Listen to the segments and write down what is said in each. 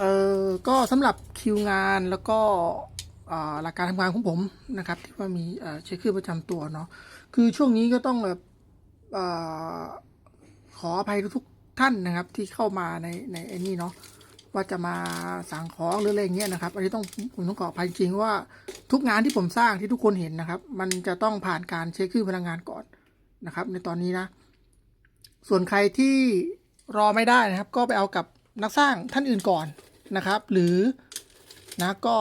เออก็สำหรับคิวงานแล้วก็หลักการทำงานของผมนะครับ ที่ว่ามีเช็คชื่อประจำตัวเนาะคือช่วงนี้ก็ต้องแบบขออภัยทุกท่านนะครับ ที่เข้ามาในในไอ้นี่เนาะว่าจะมาสั่งของหรืออะไรเงี้ยนะครับ อันนี้ต้องผมต้องขออภัยจริงว่าทุกงานที่ผมสร้างที่ทุกคนเห็นนะครับ มันจะต้องผ่านการเช็คชื่อพนักงานก่อนนะครับ ในตอนนี้นะ ส่วนใครที่รอไม่ได้นะครับ ก็ไปเอากับ นักสร้างท่านอื่นก่อนนะครับ หรือนะก็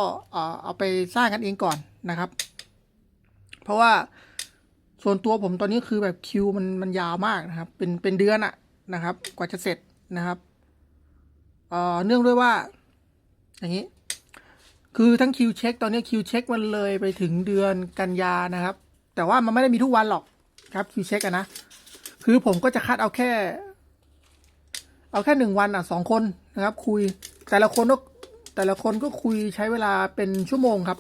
เอาไปสร้างกันเองก่อนนะครับ เพราะว่าส่วนตัวผมตอนนี้คือแบบคิวมันมันยาวมากนะครับ เป็นเป็นเดือนอะนะครับ กว่าจะเสร็จนะครับเอ่อเนื่องด้วยว่า อย่างนี้ คือทั้งคิวเช็คตอนนี้คิวเช็คมันเลยไปถึงเดือนกันยานะครับ แต่ว่ามันไม่ได้มีทุกวันหรอกครับคิวเช็คอะนะ คือผมก็จะคัดเอาแค่ เอาแค่หนึ่งวันอะสองคนนะครับ คุยแต่ละคนก็แต่ละคนก็คุยใช้เวลาเป็นชั่วโมงครับ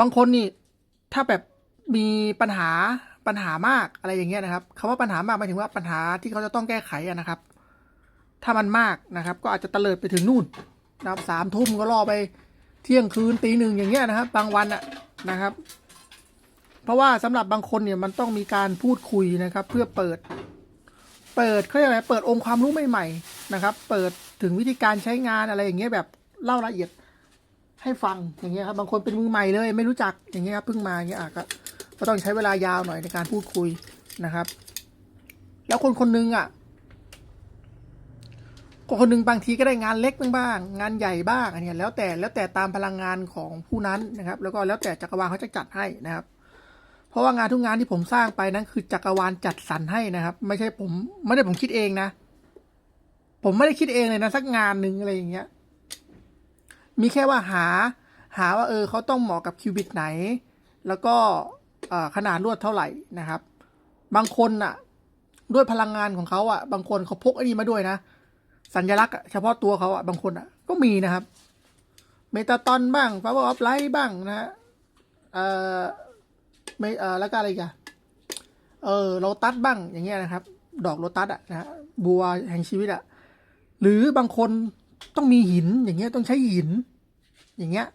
บางคนนี่ถ้าแบบมีปัญหาปัญหามากอะไรอย่างเงี้ยนะครับคำว่าปัญหามากหมายถึงว่าปัญหาที่เขาจะต้องแก้ไขนะครับ ถ้ามันมากนะครับ ก็อาจจะเตลิดไปถึงนู่นนะครับสามทุ่มก็รอไปเที่ยงคืนตีหนึ่งอย่างเงี้ยนะครับ บางวันอะนะครับ เพราะว่าสำหรับบางคนเนี่ยมันต้องมีการพูดคุยนะครับ เพื่อเปิด เปิดเขาเรียกอะไรเปิดองค์ความรู้ใหม่ๆนะครับ เปิดถึงวิธีการใช้งานอะไรอย่างเงี้ยแบบเล่าละเอียดให้ฟังอย่างเงี้ยครับบางคนเป็นมือใหม่เลย ไม่รู้จักอย่างเงี้ยครับเพิ่งมาอย่างเงี้ยอะก็ก็ต้องใช้เวลายาวหน่อยในการพูดคุยนะครับ แล้วคนคนหนึงอะคนคนหนึงบางทีก็ได้งานเล็กบ้าง งานใหญ่บ้างอันนี้แล้วแต่แล้วแต่ตามพลังงานของผู้นั้นนะครับ แล้วก็แล้วแต่จักรวาลเขาจะจัดให้นะครับ เพราะว่างานทุกงานที่ผมสร้างไปนั้นคือจักรวาลจัดสรรให้นะครับ ไม่ใช่ผมไม่ได้ผมคิดเองนะ ผมไม่ได้คิดเองเลยนะ สักงานหนึ่งอะไรอย่างเงี้ย มีแค่ว่าหา หาว่าเออเขาต้องเหมาะกับคิวบิตไหน แล้วก็ขนาดลวดเท่าไหร่นะครับ บางคนอะด้วยพลังงานของเขาอะบางคนเขาพกไอ้นี่มาด้วยนะ สัญลักษณ์เฉพาะตัวเขาอะบางคนอะก็มีนะครับ เมตาตอนบ้างฟา o อ r อ f ไลท์บ้างนะฮะเอ่อ ไม่เออแล้วก็อะไรกันเออโลตัสบ้างอย่างเงี้ยนะครับ ดอกโลตัสอะนะฮะบัวแห่งชีวิตอะหรือบางคนต้องมีหินอย่างเงี้ยต้องใช้หิน อย่างเงี้ย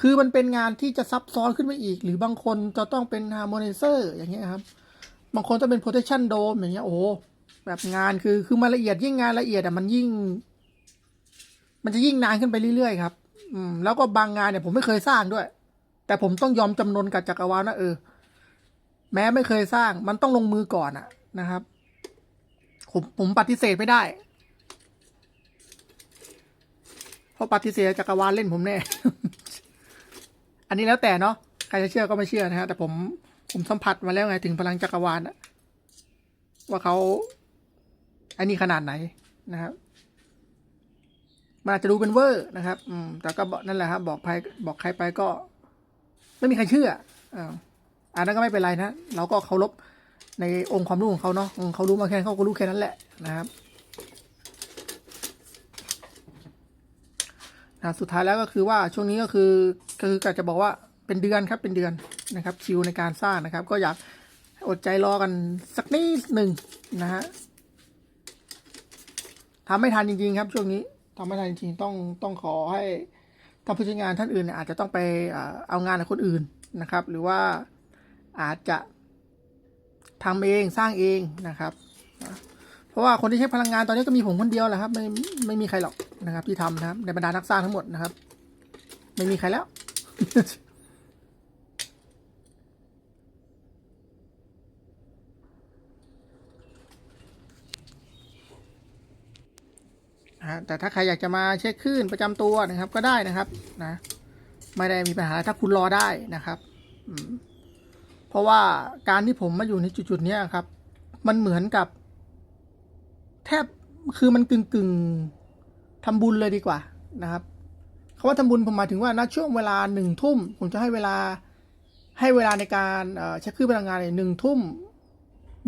คือมันเป็นงานที่จะซับซ้อนขึ้นไปอีก หรือบางคนจะต้องเป็นฮาร์โม i เซอร์อย่างเงี้ยครับ บางคนต้องเป็น protection dome อย่างเงี้ยโอ้แบบงานคือคือมันละเอียดยิ่งงานละเอียดอะมันยิ่ง มันจะยิ่งนานขึ้นไปเรื่อยๆครับ อืมแล้วก็บางงานเนี่ยผมไม่เคยสร้างด้วย แต่ผมต้องยอมจำนนกับจักรวาลว่าเออ แม้ไม่เคยสร้าง มันต้องลงมือก่อนอะนะครับ ผมผมปฏิเสธไม่ได้เพราะปฏิเสธจักรวาลเล่นผมแน่ อันนี้แล้วแต่เนาะใครจะเชื่อก็ไม่เชื่อนะฮะแต่ผมผมสัมผัสมาแล้วไงถึงพลังจักรวาลอะว่าเขาอันนี้ขนาดไหนนะครับมันอาจจะดูเป็นเวอร์นะครับ อืม แต่ก็บอกนั่นแหละครับ บอกใครบอกใครไปก็ ไม่มีใครเชื่ออ่าอันนั้นก็ไม่เป็นไรนะ เราก็เคารพในองค์ความรู้ของเขาเนาะอืมเขารู้มาแค่เขาก็รู้แค่นั้นแหละนะครับนะสุดท้ายแล้วก็คือว่าช่วงนี้ก็คือคือก็จะบอกว่าเป็นเดือนครับเป็นเดือนนะครับคิวในการสร้างนะครับ ก็อยากอดใจรอกันสักนิดหนึ่งนะฮะทำไม่ทันจริง ๆ ครับ ช่วงนี้ทำไม่ทันจริงๆต้องต้องขอให้ ท่านผู้ใช้งานท่านอื่นเนี่ยอาจจะต้องไปเอางานกับคนอื่นนะครับ หรือว่าอาจจะทำเองสร้างเองนะครับ เพราะว่าคนที่ใช้พลังงานตอนนี้ก็มีผมคนเดียวแหละครับ ไม่ไม่มีใครหรอกนะครับ ที่ทำนะครับในบรรดานักสร้างทั้งหมดนะครับ ไม่มีใครแล้ว ฮะแต่ถ้าใครอยากจะมาเช็คคลื่นประจำตัวนะครับ ก็ได้นะครับนะไม่ได้มีปัญหาถ้าคุณรอได้นะครับอืเพราะว่าการที่ผมมาอยู่ในจุดๆเนี้ยครับ มันเหมือนกับ แทบคือมันกึ่งกึ่งทำบุญเลยดีกว่านะครับคาว่าทำบุญผมหมายถึงว่าณช่วงเวลาหนึ่งทุ่ม ผมจะให้เวลาให้เวลาในการเช็คคลื่นพลังงานเนี่ยหนึ่งทุ่ม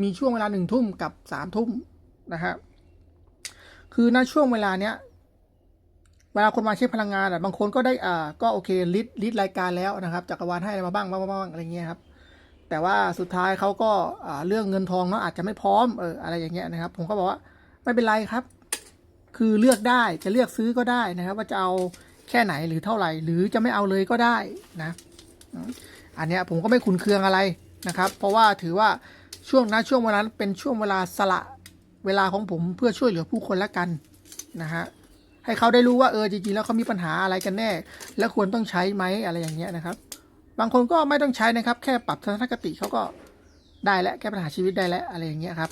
มีช่วงเวลาหนึ่งทุ่มกับสามทุ่มนะครับ คือณช่วงเวลาเนี้ยเวลาคนมาเช็คพลังงานอะบางคนก็ได้อ่าก็โอเคลิดลิดรายการแล้วนะครับจักรวาลให้อะไรมาบ้างบ้างบ้างอะไรเงี้ยครับแต่ว่าสุดท้ายเขาก็อ่าเรื่องเงินทองเนาะอาจจะไม่พร้อมเอออะไรอย่างเงี้ยนะครับ ผมก็บอกว่าไม่เป็นไรครับ คือเลือกได้จะเลือกซื้อก็ได้นะครับ ว่าจะเอาแค่ไหนหรือเท่าไหร่ หรือจะไม่เอาเลยก็ได้นะ อันเนี้ยผมก็ไม่ขุนเคืองอะไรนะครับ เพราะว่าถือว่าช่วงนั้นช่วงเวลานั้นเป็นช่วงเวลาสละ เวลาของผมเพื่อช่วยเหลือผู้คนละกันนะฮะให้เขาได้รู้ว่าเออจริงๆแล้วเขามีปัญหาอะไรกันแน่ และควรต้องใช้ไหมอะไรอย่างเงี้ยนะครับ บางคนก็ไม่ต้องใช้นะครับ แค่ปรับทัศนคติเขาก็ได้แล้วแก้ปัญหาชีวิตได้แล้วอะไรอย่างเงี้ยครับ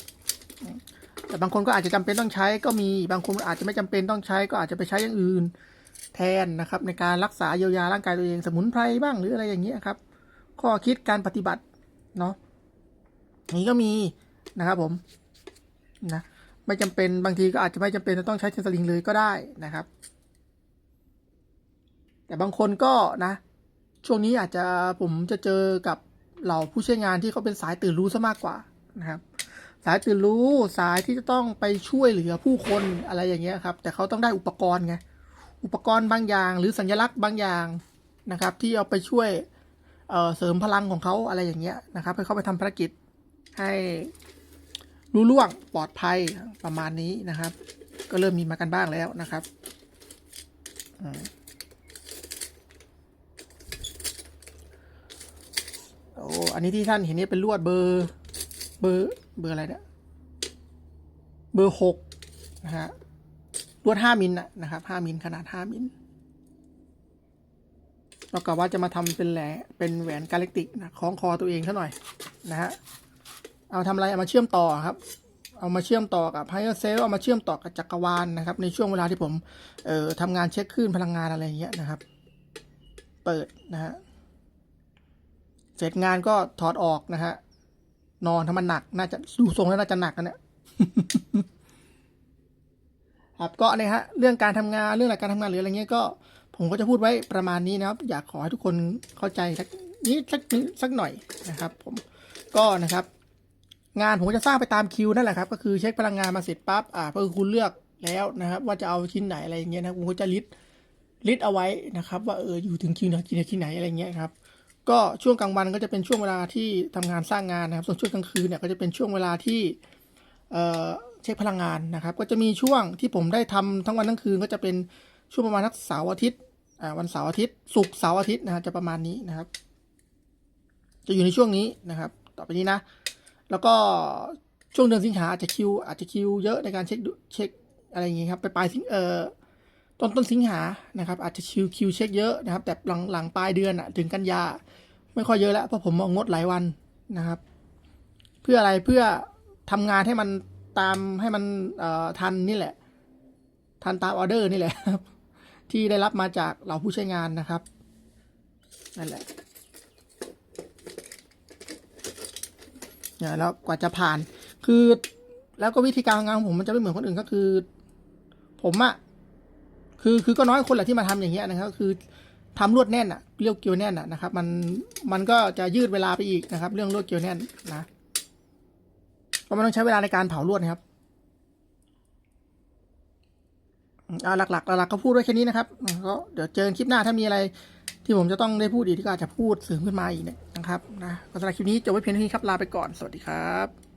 แต่บางคนก็อาจจะจำเป็นต้องใช้ก็มีบางคนอาจจะไม่จำเป็นต้องใช้ก็อาจจะไปใช้อย่างอื่น แทนนะครับ ในการรักษาเยียวยาร่างกายตัวเองสมุนไพรบ้างหรืออะไรอย่างเงี้ยครับ ข้อคิดการปฏิบัติเนาะนี้ก็มีนะครับผม นะไม่จำเป็นบางทีก็อาจจะไม่จำเป็นจะต้องใช้เทนสลิงเลยก็ได้นะครับ แต่บางคนก็นะ ช่วงนี้อาจจะผมจะเจอกับเหล่าผู้ใช้งานที่เขาเป็นสายตื่นรู้ซะมากกว่านะครับ สายตื่นรู้สายที่จะต้องไปช่วยเหลือผู้คนอะไรอย่างเงี้ยครับ แต่เขาต้องได้อุปกรณ์ไงอุปกรณ์บางอย่าง หรือสัญลักษณ์บางอย่างนะครับ ที่เอาไปช่วยเเสริมพลังของเขาอะไรอย่างเงี้ยนะครับให้เขาไปทำภารกิจให้ รู้ล่วงปลอดภัยประมาณนี้นะครับ ก็เริ่มมีมากันบ้างแล้วนะครับอโอ้อันนี้ที่ท่านเห็นนี่เป็นลวดเบอร์ เบอร์เบอร์อะไรเนี่ยเบอร์หกนะฮะลวดห้ามิลนะนะครับห้ามิลขนาดห้ามิลเรากะว่าจะมาทำเป็นแหลเป็นแหวนกาเล็กติกนะคล้องคอตัวเองซะหน่อยนะฮะ เอาทำอะไรเอามาเชื่อมต่อครับ เอามาเชื่อมต่อกับไฮเออร์เซลเอามาเชื่อมต่อกับจักรวาลนะครับ ในช่วงเวลาที่ผมเอ่อทำงานเช็คคลื่นพลังงานอะไรอย่างเงี้ยนะครับ เปิดนะฮะเสร็จงานก็ถอดออกนะฮะนอนถ้ามันหนัก น่าจะดูทรงแล้วน่าจะหนักกันเนี่ยครับก็เนี่ยฮะเรื่องการทำงานเรื่องหลักการทำงานหรืออะไรเงี้ยก็ ผมก็จะพูดไว้ประมาณนี้นะครับ อยากขอให้ทุกคนเข้าใจสักนิดสักนิดสักหน่อยนะครับ ผมก็นะครับ งานผมจะสร้างไปตามคิวนั่นแหละครับ ก็คือเช็คพลังงานมาเสร็จปั๊บอ่าก็คือคุณเลือกแล้วนะครับ ว่าจะเอาชิ้นไหนอะไรอย่างเงี้ยนะผมก็จะลิสต์ลิสต์เอาไว้นะครับ ว่าเอออยู่ถึงคิวไหนที่ไหนที่ไหนอะไรเงี้ยครับก็ช่วงกลางวันก็จะเป็นช่วงเวลาที่ทำงานสร้างงานนะครับ ส่วนช่วงกลางคืนเนี่ยก็จะเป็นช่วงเวลาที่เอ่อเช็คพลังงานนะครับ ก็จะมีช่วงที่ผมได้ทำทั้งวันทั้งคืนก็จะเป็นช่วงประมาณทักเสาร์อาทิตย์อ่าวันเสาร์อาทิตย์ศุกร์เสาร์อาทิตย์นะฮะจะประมาณนี้นะครับ จะอยู่ในช่วงนี้นะครับ ต่อไปนี้นะ แล้วก็ช่วงเดือนสิงหาอาจจะคิวอาจจะคิวเยอะในการเช็คเช็คอะไรอย่างงี้ครับไปปลายสิงเออต้นต้นสิงหานะครับ อาจจะคิวคิวเช็คเยอะนะครับ แต่หลังหลังปลายเดือนอะถึงกันยา ไม่ค่อยเยอะแล้วเพราะผมงดหลายวันนะครับ เพื่ออะไรเพื่อทำงานให้มันตามให้มันเอ่อทันนี่แหละ ทันตามออเดอร์นี่แหละครับ ที่ได้รับมาจากเหล่าผู้ใช้งานนะครับนั่นแหละ เนี่ยแล้วกว่าจะผ่าน คือแล้วก็วิธีการทำงานของผมมันจะไม่เหมือนคนอื่นก็คือ ผมอะคือคือก็น้อยคนแหละที่มาทำอย่างเงี้ยนะครับคือทำลวดแน่นอะเรียกเกลียวแน่นอะนะครับ มันมันก็จะยืดเวลาไปอีกนะครับ เรื่องลวดเกลียวแน่นนะเพราะมันต้องใช้เวลาในการเผาลวดนะครับอ่าหลักๆหลักๆก็พูดไว้แค่นี้นะครับก็เดี๋ยวเจอคลิปหน้าถ้ามีอะไร ที่ผมจะต้องได้พูดอีกที่อาจจะพูดเสริมขึ้นมาอีกเนี่ยนะครับนะก็สำหรับคลิปนี้จบไว้เพียงเท่านี้ครับลาไปก่อนสวัสดีครับ